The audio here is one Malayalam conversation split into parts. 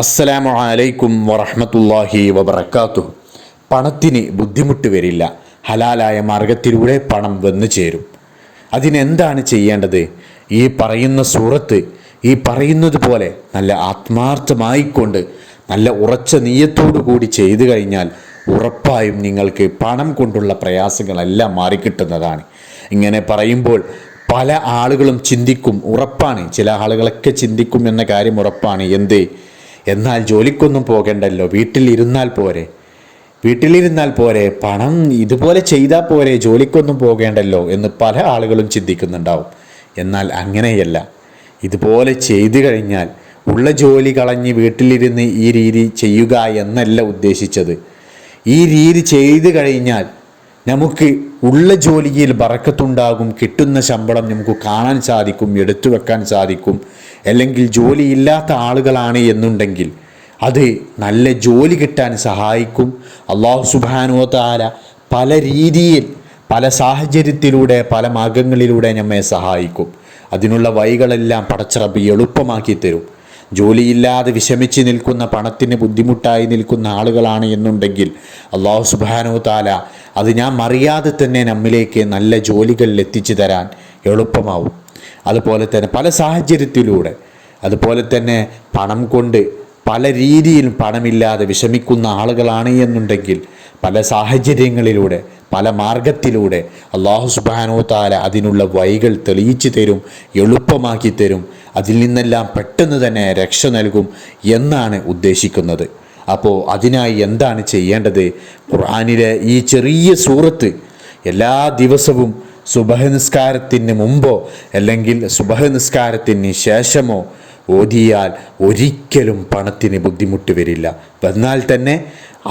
അസ്സലാമു അലൈക്കും വറഹമത്തല്ലാഹി വബറകാതുഹു. പണത്തിന് ബുദ്ധിമുട്ട് വരില്ല. ഹലാലായ മാർഗത്തിലൂടെ പണം വന്നു ചേരും. അതിനെന്താണ് ചെയ്യേണ്ടത്? ഈ പറയുന്ന സൂറത്ത് ഈ പറയുന്നത് പോലെ നല്ല ആത്മാർത്ഥമായിക്കൊണ്ട് നല്ല ഉറച്ച നീയത്തോടു കൂടി ചെയ്തു കഴിഞ്ഞാൽ ഉറപ്പായും നിങ്ങൾക്ക് പണം കൊണ്ടുള്ള പ്രയാസങ്ങളെല്ലാം മാറിക്കിട്ടുന്നതാണ്. ഇങ്ങനെ പറയുമ്പോൾ പല ആളുകളും ചിന്തിക്കും ഉറപ്പാണ്. ചില ആളുകളൊക്കെ ചിന്തിക്കും എന്ന കാര്യം ഉറപ്പാണ്. എന്ത്? എന്നാൽ ജോലിക്കൊന്നും പോകണ്ടല്ലോ. വീട്ടിലിരുന്നാൽ പോരെ. വീട്ടിലിരുന്നാൽ പോരെ. പണം ഇതുപോലെ ചെയ്താൽ പോരെ. ജോലിക്കൊന്നും പോകേണ്ടല്ലോ എന്ന് പല ആളുകളും ചിന്തിക്കുന്നുണ്ടാവും. എന്നാൽ അങ്ങനെയല്ല. ഇതുപോലെ ചെയ്തു കഴിഞ്ഞാൽ ഉള്ള ജോലി കളഞ്ഞ് വീട്ടിലിരുന്ന് ഈ രീതി ചെയ്യുക എന്നല്ല ഉദ്ദേശിച്ചത്. ഈ രീതി ചെയ്തു കഴിഞ്ഞാൽ നമുക്ക് ഉള്ള ജോലിയിൽ ബറക്കത്തുണ്ടാകും. കിട്ടുന്ന ശമ്പളം നമുക്ക് കാണാൻ സാധിക്കും. എടുത്തു വെക്കാൻ സാധിക്കും. അല്ലെങ്കിൽ ജോലിയില്ലാത്ത ആളുകളാണ് എന്നുണ്ടെങ്കിൽ അത് നല്ല ജോലി കിട്ടാൻ സഹായിക്കും. അള്ളാഹു സുബാനോ താല പല രീതിയിൽ പല സാഹചര്യത്തിലൂടെ പല മാർഗങ്ങളിലൂടെ നമ്മെ സഹായിക്കും. അതിനുള്ള വഴികളെല്ലാം പടച്ചിറപ്പി എളുപ്പമാക്കി തരും. ജോലിയില്ലാതെ വിഷമിച്ച് നിൽക്കുന്ന പണത്തിന് ബുദ്ധിമുട്ടായി നിൽക്കുന്ന ആളുകളാണ് എന്നുണ്ടെങ്കിൽ അള്ളാഹു സുബാനോ താല അത് ഞാൻ അറിയാതെ തന്നെ നമ്മിലേക്ക് നല്ല ജോലികളിൽ എത്തിച്ചു തരാൻ എളുപ്പമാവും. അതുപോലെ തന്നെ പല സാഹചര്യത്തിലൂടെ അതുപോലെ തന്നെ പണം കൊണ്ട് പല രീതിയിൽ പണമില്ലാതെ വിഷമിക്കുന്ന ആളുകളാണ് എന്നുണ്ടെങ്കിൽ പല സാഹചര്യങ്ങളിലൂടെ പല മാർഗത്തിലൂടെ അള്ളാഹു സുബാനോ താല അതിനുള്ള വഴികൾ തെളിയിച്ചു തരും എളുപ്പമാക്കി തരും അതിൽ നിന്നെല്ലാം പെട്ടെന്ന് തന്നെ രക്ഷ നൽകും എന്നാണ് ഉദ്ദേശിക്കുന്നത്. അപ്പോൾ അതിനായി എന്താണ് ചെയ്യേണ്ടത്? ഖുർആാനിലെ ഈ ചെറിയ സൂറത്ത് എല്ലാ ദിവസവും സുബഹ നിസ്കാരത്തിന് മുമ്പോ അല്ലെങ്കിൽ സുബഹ നിസ്കാരത്തിന് ശേഷമോ ഓതിയാൽ ഒരിക്കലും പണത്തിന് ബുദ്ധിമുട്ട് വരില്ല. എന്നാൽ തന്നെ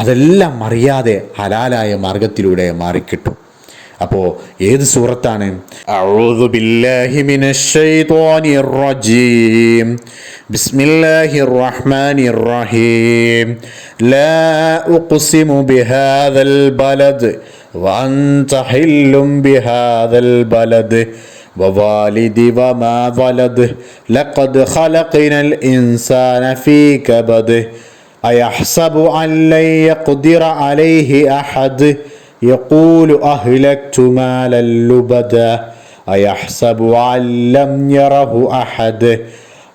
അതെല്ലാം അറിയാതെ ഹലാലായ മാർഗത്തിലൂടെ മാറിക്കിട്ടും. അപ്പോ ഏത് സൂറത്താണ്? അഊദു ബില്ലാഹി റജീം ബിസ്മില്ലാഹിർ റഹ്മാനിർ റഹീം ലാ ബിഹാദൽ وأنت حل بهذا البلد ووالد وما ولد. لقد خلقنا الإنسان في كبده أيحسب أن لن يقدر عليه أحد؟ يقول أهلكت مالا لبدا أيحسب أن لم يره أحد؟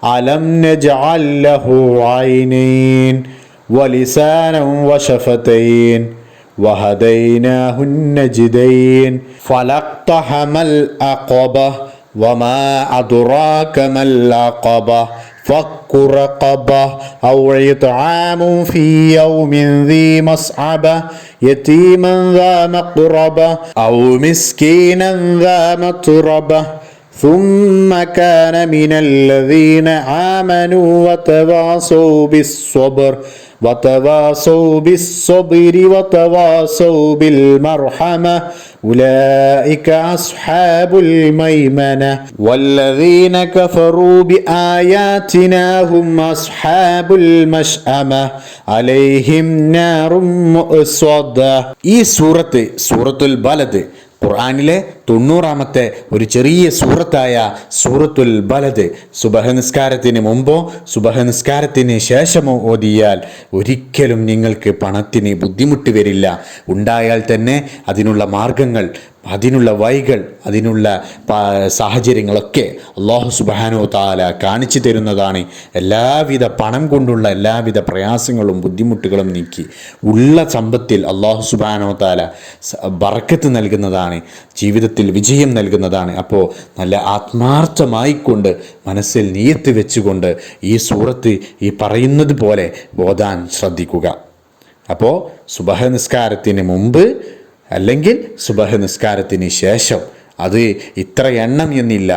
ألم نجعل له عينين ولسانا وشفتين؟ وهديناه النجدين. فلاقتحم العقبة وما أدراك ما العقبة فك رقبة أو إطعام في يوم ذي مسعبة يتيما ذا مقربة أو مسكينا ذا متربة ثم كان من الذين آمنوا وتواصوا بالصبر وتواصوا بالصبر وتواصوا بالمرحمة أولئك أصحاب الميمنة والذين كفروا بآياتنا هم أصحاب المشأمة عليهم نار مؤصدة ഈ സൂറത്ത് സൂറത്തുൽ ബലദ് ഖുർആാനിലെ തൊണ്ണൂറാമത്തെ ഒരു ചെറിയ സൂറത്തായ സൂറത്തുൽ ബലത് സുബഹ നിസ്കാരത്തിന് മുമ്പോ സുബഹ നിസ്കാരത്തിന് ശേഷമോ ഓതിയാൽ ഒരിക്കലും നിങ്ങൾക്ക് പണത്തിന് ബുദ്ധിമുട്ട് വരില്ല. ഉണ്ടായാൽ തന്നെ അതിനുള്ള മാർഗങ്ങൾ അതിനുള്ള വൈകൾ അതിനുള്ള സാഹചര്യങ്ങളൊക്കെ അള്ളാഹു സുബാനോ താല കാണിച്ചു തരുന്നതാണ്. എല്ലാവിധ പണം കൊണ്ടുള്ള എല്ലാവിധ പ്രയാസങ്ങളും ബുദ്ധിമുട്ടുകളും നീക്കി ഉള്ള സമ്പത്തിൽ അള്ളാഹു സുബാനോ താല ബറക്കത്ത് നൽകുന്നതാണ് ജീവിതത്തിൽ വിജയം നൽകുന്നതാണ്. അപ്പോൾ നല്ല ആത്മാർത്ഥമായിക്കൊണ്ട് മനസ്സിൽ നീയത്ത് വെച്ചുകൊണ്ട് ഈ സൂറത്ത് ഈ പറയുന്നത് പോലെ ബോധാൻ ശ്രദ്ധിക്കുക. അപ്പോൾ സുബഹ നിസ്കാരത്തിന് മുമ്പ് അല്ലെങ്കിൽ സുബഹ നിസ്കാരത്തിന് ശേഷം അത് ഇത്ര എണ്ണം എന്നില്ല.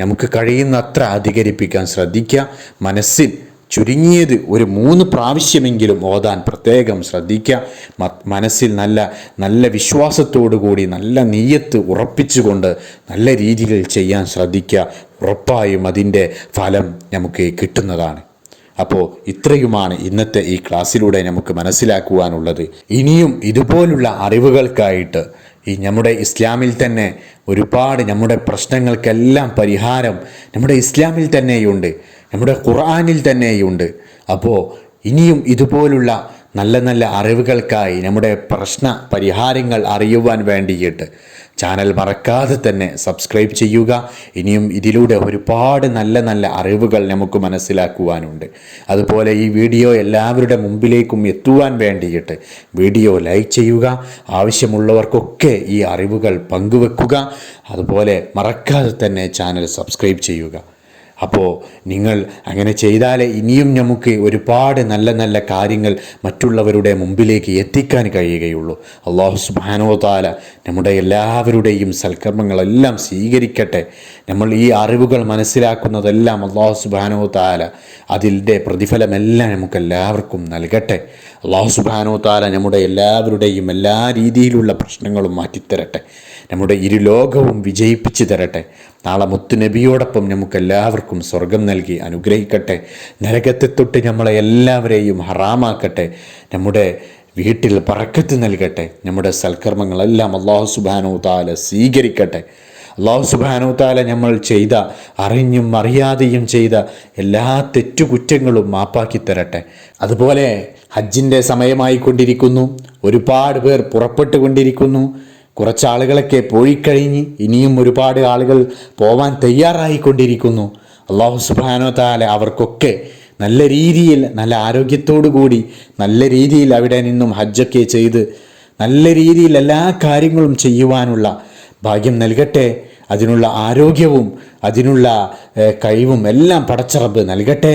നമുക്ക് കഴിയുന്നത്ര അധികരിപ്പിക്കാൻ ശ്രദ്ധിക്കുക മനസ്സിൽ ചുരുങ്ങിയത് ഒരു മൂന്ന് പ്രാവശ്യമെങ്കിലും ഓതാൻ പ്രത്യേകം ശ്രദ്ധിക്കുക മനസ്സിൽ നല്ല നല്ല വിശ്വാസത്തോടു കൂടി നല്ല നീയത്ത് ഉറപ്പിച്ചുകൊണ്ട് നല്ല രീതിയിൽ ചെയ്യാൻ ശ്രദ്ധിക്കുക. ഉറപ്പായും അതിന്റെ ഫലം നമുക്ക് കിട്ടുന്നതാണ്. അപ്പോൾ ഇത്രയുമാണ് ഇന്നത്തെ ഈ ക്ലാസ്സിലൂടെ നമുക്ക് മനസ്സിലാക്കുവാനുള്ളത്. ഇനിയും ഇതുപോലുള്ള അറിവുകൾക്കായിട്ട് ഈ നമ്മുടെ ഇസ്ലാമിൽ തന്നെ ഒരുപാട് നമ്മുടെ പ്രശ്നങ്ങൾക്കെല്ലാം പരിഹാരം നമ്മുടെ ഇസ്ലാമിൽ തന്നെയുണ്ട് നമ്മുടെ ഖുർആാനിൽ തന്നെയുണ്ട്. അപ്പോൾ ഇനിയും ഇതുപോലുള്ള നല്ല നല്ല അറിവുകൾക്കായി നമ്മുടെ പ്രശ്ന പരിഹാരങ്ങൾ അറിയുവാൻ വേണ്ടിയിട്ട് ചാനൽ മറക്കാതെ തന്നെ സബ്സ്ക്രൈബ് ചെയ്യുക. ഇനിയും ഇതിലൂടെ ഒരുപാട് നല്ല നല്ല അറിവുകൾ നമുക്ക് മനസ്സിലാക്കുവാനുണ്ട്. അതുപോലെ ഈ വീഡിയോ എല്ലാവരുടെ മുമ്പിലേക്കും എത്തുവാൻ വേണ്ടിയിട്ട് വീഡിയോ ലൈക്ക് ചെയ്യുക. ആവശ്യമുള്ളവർക്കൊക്കെ ഈ അറിവുകൾ പങ്കുവെക്കുക. അതുപോലെ മറക്കാതെ തന്നെ ചാനൽ സബ്സ്ക്രൈബ് ചെയ്യുക. അപ്പോൾ നിങ്ങൾ അങ്ങനെ ചെയ്താലേ ഇനിയും നമുക്ക് ഒരുപാട് നല്ല നല്ല കാര്യങ്ങൾ മറ്റുള്ളവരുടെ മുമ്പിലേക്ക് എത്തിക്കാൻ കഴിയുകയുള്ളൂ. അള്ളാഹു സുബാനോ താല നമ്മുടെ എല്ലാവരുടെയും സൽക്കർമ്മങ്ങളെല്ലാം സ്വീകരിക്കട്ടെ. നമ്മൾ ഈ അറിവുകൾ മനസ്സിലാക്കുന്നതെല്ലാം അള്ളാഹു സുബാനോ താല അതിന്റെ പ്രതിഫലമെല്ലാം നമുക്ക് എല്ലാവർക്കും നൽകട്ടെ. അള്ളാഹു സുബാനോ താല നമ്മുടെ എല്ലാവരുടെയും എല്ലാ രീതിയിലുള്ള പ്രശ്നങ്ങളും മാറ്റിത്തരട്ടെ. നമ്മുടെ ഇരു ലോകവും വിജയിപ്പിച്ചു തരട്ടെ. നാളെ മുത്തുനബിയോടൊപ്പം നമുക്ക് എല്ലാവർക്കും സ്വർഗം നൽകി അനുഗ്രഹിക്കട്ടെ. നരകത്തെ തൊട്ട് നമ്മളെ എല്ലാവരെയും ഹറാമാക്കട്ടെ. നമ്മുടെ വീട്ടിൽ പറക്കത്ത് നൽകട്ടെ. നമ്മുടെ സൽക്കർമ്മങ്ങളെല്ലാം അള്ളാഹു സുബാനോ താല സ്വീകരിക്കട്ടെ. അള്ളാഹു സുബാനോ താല നമ്മൾ ചെയ്ത അറിഞ്ഞും അറിയാതെയും ചെയ്ത എല്ലാ തെറ്റുകുറ്റങ്ങളും മാപ്പാക്കി തരട്ടെ അതുപോലെ ഹജ്ജിന്റെ സമയമായി കൊണ്ടിരിക്കുന്നു ഒരുപാട് പേർ പുറപ്പെട്ടുകൊണ്ടിരിക്കുന്നു. കുറച്ച് ആളുകളൊക്കെ പോയി കഴിഞ്ഞ് ഇനിയും ഒരുപാട് ആളുകൾ പോവാൻ തയ്യാറായിക്കൊണ്ടിരിക്കുന്നു. അള്ളാഹു സുബാനോ താല അവർക്കൊക്കെ നല്ല രീതിയിൽ നല്ല ആരോഗ്യത്തോടു കൂടി നല്ല രീതിയിൽ അവിടെ നിന്നും ഹജ്ജൊക്കെ ചെയ്ത് നല്ല രീതിയിൽ എല്ലാ കാര്യങ്ങളും ചെയ്യുവാനുള്ള ഭാഗ്യം നൽകട്ടെ. അതിനുള്ള ആരോഗ്യവും അതിനുള്ള കഴിവും എല്ലാം പടച്ചറബ് നൽകട്ടെ.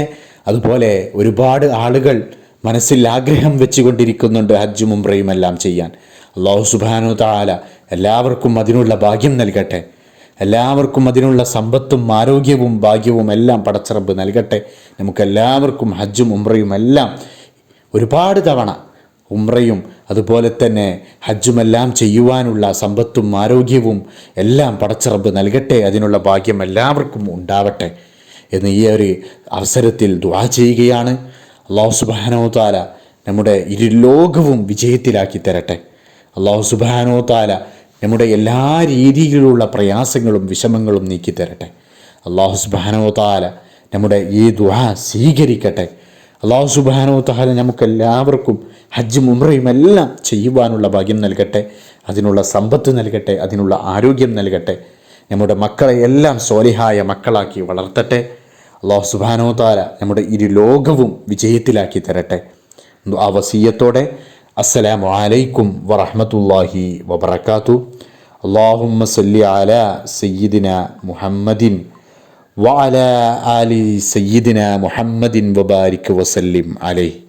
അതുപോലെ ഒരുപാട് ആളുകൾ മനസ്സിൽ ആഗ്രഹം വെച്ചുകൊണ്ടിരിക്കുന്നുണ്ട് ഹജ്ജും ഉംറയും എല്ലാം ചെയ്യാൻ. അള്ളാഹു സുബാനു താല എല്ലാവർക്കും അതിനുള്ള ഭാഗ്യം നൽകട്ടെ. എല്ലാവർക്കും അതിനുള്ള സമ്പത്തും ആരോഗ്യവും ഭാഗ്യവും എല്ലാം പടച്ചറബ് നൽകട്ടെ. നമുക്കെല്ലാവർക്കും ഹജ്ജും ഉംറയും എല്ലാം ഒരുപാട് തവണ ഉംറയും അതുപോലെ തന്നെ ഹജ്ജുമെല്ലാം ചെയ്യുവാനുള്ള സമ്പത്തും ആരോഗ്യവും എല്ലാം പടച്ചറബ് നൽകട്ടെ. അതിനുള്ള ഭാഗ്യം എല്ലാവർക്കും ഉണ്ടാവട്ടെ എന്ന് ഈ ഒരു അവസരത്തിൽ ദുവാ ചെയ്യുകയാണ്. അള്ളാഹു സുബാനോ താല നമ്മുടെ ഇരു ലോകവും വിജയത്തിലാക്കി തരട്ടെ. അള്ളാഹു സുബാനോ താല നമ്മുടെ എല്ലാ രീതിയിലുള്ള പ്രയാസങ്ങളും വിഷമങ്ങളും നീക്കിത്തരട്ടെ. അള്ളാഹു സുബാനോ താല നമ്മുടെ ഈ ദുആ സ്വീകരിക്കട്ടെ. അള്ളാഹു സുബാനോ താല നമുക്കെല്ലാവർക്കും ഹജ്ജും ഉംറയും എല്ലാം ചെയ്യുവാനുള്ള ഭാഗ്യം നൽകട്ടെ. അതിനുള്ള സമ്പത്ത് നൽകട്ടെ. അതിനുള്ള ആരോഗ്യം നൽകട്ടെ. നമ്മുടെ മക്കളെ എല്ലാം സോലിഹായ മക്കളാക്കി വളർത്തട്ടെ. അള്ളാഹു സുബാനോ താല നമ്മുടെ ഇരു ലോകവും വിജയത്തിലാക്കി തരട്ടെ. ആ വസീയത്തോടെ അസ്സലാമു അലൈക്കും വറഹ്മത്തുള്ളാഹി വബർക്കാത്തു അള്ളാഹുമ്മ സല്ലി അല സയ്യിദിന മുഹമ്മദിൻ വഅല ആലി സയ്യിദിന മുഹമ്മദിൻ വബാരിക് വസല്ലിം അലൈഹി.